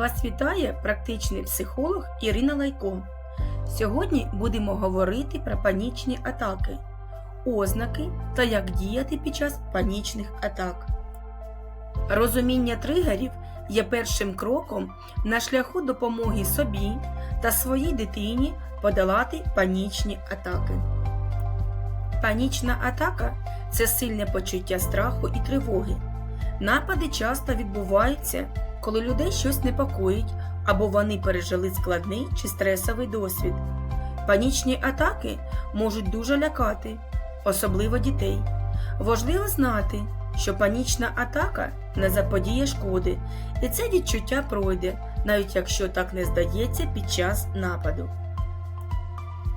Вас вітає практичний психолог Ірина Лайко. Сьогодні будемо говорити про панічні атаки, ознаки та як діяти під час панічних атак. Розуміння тригерів є першим кроком на шляху допомоги собі та своїй дитині подолати панічні атаки. Панічна атака це сильне почуття страху і тривоги. Напади часто відбуваються, коли людей щось непокоїть або вони пережили складний чи стресовий досвід. Панічні атаки можуть дуже лякати, особливо дітей. Важливо знати, що панічна атака не заподіє шкоди, і це відчуття пройде, навіть якщо так не здається під час нападу.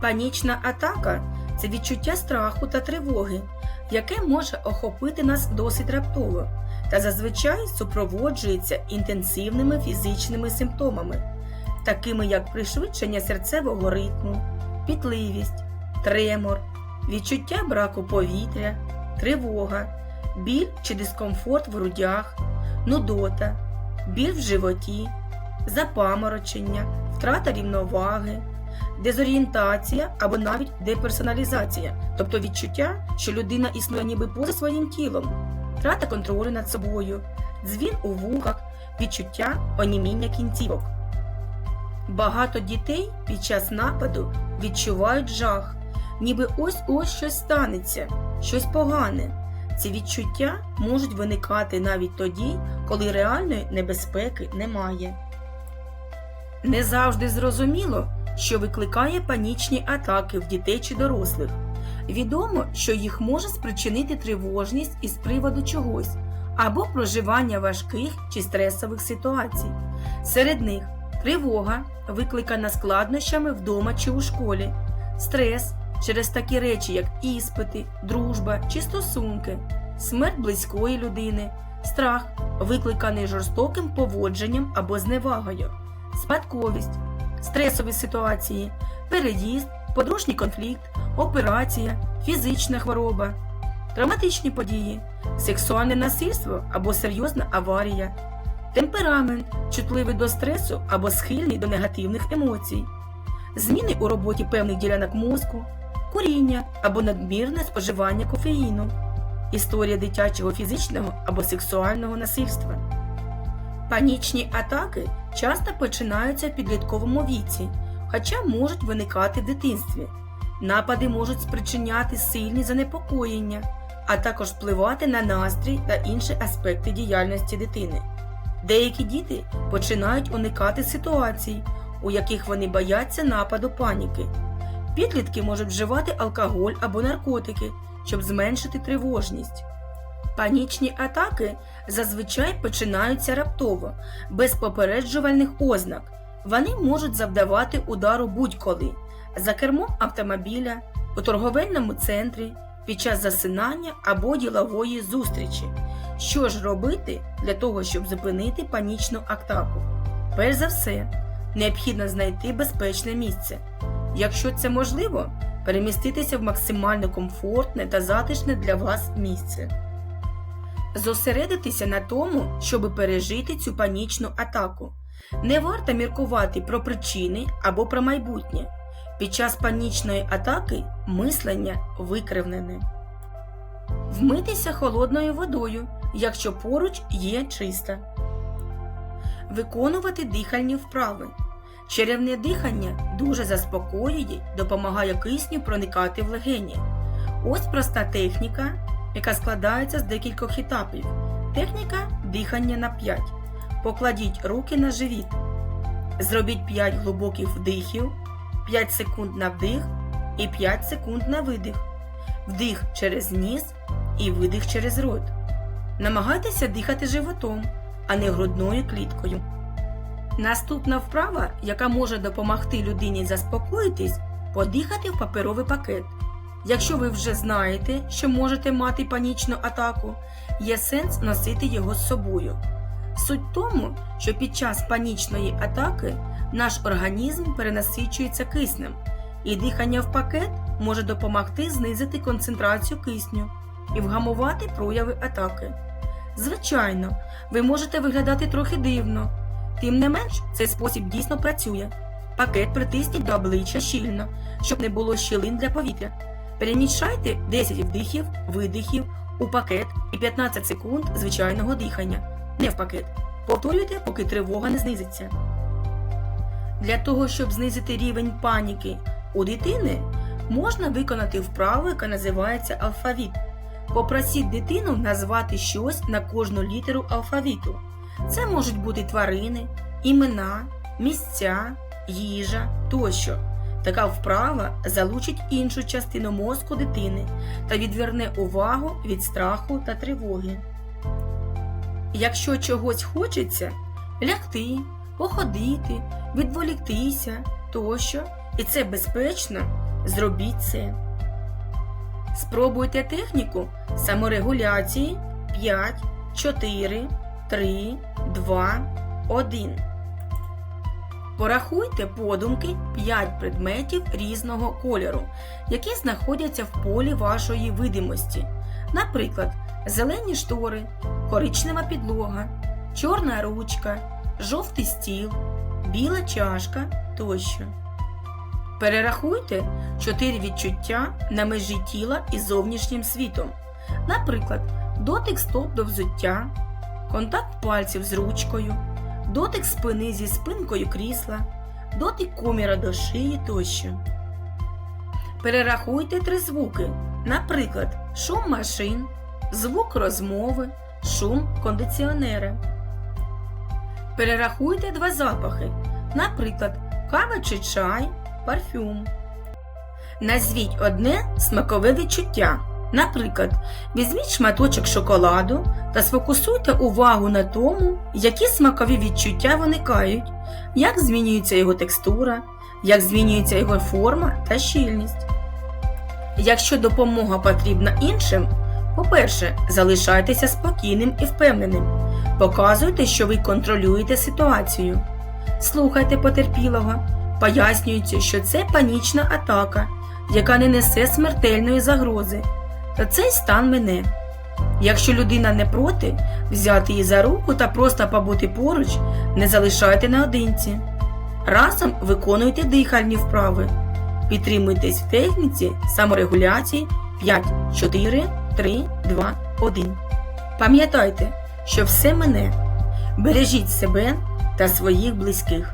Панічна атака це відчуття страху та тривоги, яке може охопити нас досить раптово та зазвичай супроводжується інтенсивними фізичними симптомами, такими як пришвидшення серцевого ритму, пітливість, тремор, відчуття браку повітря, тривога, біль чи дискомфорт в грудях, нудота, біль в животі, запаморочення, втрата рівноваги, дезорієнтація або навіть деперсоналізація, тобто відчуття, що людина існує ніби поза своїм тілом, втрата контролю над собою, дзвін у вухах, відчуття оніміння кінцівок. Багато дітей під час нападу відчувають жах, ніби ось ось щось станеться, щось погане. Ці відчуття можуть виникати навіть тоді, коли реальної небезпеки немає. Не завжди зрозуміло, що викликає панічні атаки в дітей чи дорослих. Відомо, що їх може спричинити тривожність із приводу чогось або проживання важких чи стресових ситуацій. Серед них тривога, викликана складнощами вдома чи у школі, стрес через такі речі, як іспити, дружба чи стосунки, смерть близької людини, страх, викликаний жорстоким поводженням або зневагою, спадковість, стресові ситуації, переїзд, подружній конфлікт, операція, фізична хвороба, травматичні події, сексуальне насильство або серйозна аварія, темперамент, чутливий до стресу або схильний до негативних емоцій, зміни у роботі певних ділянок мозку, куріння або надмірне споживання кофеїну, історія дитячого фізичного або сексуального насильства. Панічні атаки часто починаються в підлітковому віці, хоча можуть виникати в дитинстві. Напади можуть спричиняти сильні занепокоєння, а також впливати на настрій та інші аспекти діяльності дитини. Деякі діти починають уникати ситуацій, у яких вони бояться нападу паніки. Підлітки можуть вживати алкоголь або наркотики, щоб зменшити тривожність. Панічні атаки зазвичай починаються раптово, без попереджувальних ознак. Вони можуть завдавати удару будь-коли за кермом автомобіля, у торговельному центрі, під час засинання або ділової зустрічі. Що ж робити для того, щоб зупинити панічну атаку? Перш за все, необхідно знайти безпечне місце. Якщо це можливо, переміститися в максимально комфортне та затишне для вас місце. Зосередитися на тому, щоб пережити цю панічну атаку. Не варто міркувати про причини або про майбутнє. Під час панічної атаки мислення викривлене. Вмитися холодною водою, якщо поруч є чиста. Виконувати дихальні вправи. Черевне дихання дуже заспокоює, допомагає кисню проникати в легені. Ось проста техніка, яка складається з декількох етапів. Техніка дихання на 5. Покладіть руки на живіт. Зробіть 5 глибоких вдихів, 5 секунд на вдих і 5 секунд на видих. Вдих через ніс і видих через рот. Намагайтеся дихати животом, а не грудною кліткою. Наступна вправа, яка може допомогти людині заспокоїтись, подихати в паперовий пакет. Якщо ви вже знаєте, що можете мати панічну атаку, є сенс носити його з собою. Суть тому, що під час панічної атаки наш організм перенасичується киснем, і дихання в пакет може допомогти знизити концентрацію кисню і вгамувати прояви атаки. Звичайно, ви можете виглядати трохи дивно, Тим не менш, цей спосіб дійсно працює. Пакет притисніть до обличчя щільно, щоб не було щілин для повітря. Перемішайте 10 вдихів, видихів у пакет і 15 секунд звичайного дихання, не в. Повторюйте, поки тривога не знизиться. Для того, щоб знизити рівень паніки у дитини, можна виконати вправу, яка називається алфавіт. Попросіть дитину назвати щось на кожну літеру алфавіту. Це можуть бути тварини, імена, місця, їжа тощо. Така вправа залучить іншу частину мозку дитини та відверне увагу від страху та тривоги. Якщо чогось хочеться, лягти, походити, відволіктися тощо, і це безпечно, зробіть це. Спробуйте техніку саморегуляції 5, 4, 3, 2, 1. Порахуйте подумки 5 предметів різного кольору, які знаходяться в полі вашої видимості. Наприклад, зелені штори, коричнева підлога, чорна ручка, жовтий стіл, біла чашка тощо. Перерахуйте 4 відчуття на межі тіла і зовнішнім світом. Наприклад, дотик стоп до взуття, контакт пальців з ручкою, дотик спини зі спинкою крісла, дотик коміра до шиї тощо. Перерахуйте три звуки, наприклад, шум машин, звук розмови, шум кондиціонера. Перерахуйте два запахи, наприклад, кава чи чай, парфюм. Назвіть одне смакове відчуття. Наприклад, візьміть шматочок шоколаду та сфокусуйте увагу на тому, які смакові відчуття виникають, як змінюється його текстура, як змінюється його форма та щільність. Якщо допомога потрібна іншим, по-перше, залишайтеся спокійним і впевненим. Показуйте, що ви контролюєте ситуацію. Слухайте потерпілого, пояснюючи, що це панічна атака, яка не несе смертельної загрози. Та цей стан мине. Якщо людина не проти, взяти її за руку та просто побути поруч, не залишайте наодинці. Разом виконуйте дихальні вправи. Підтримуйтесь в техніці саморегуляції 5, 4, 3, 2, 1. Пам'ятайте, що все мене. Бережіть себе та своїх близьких.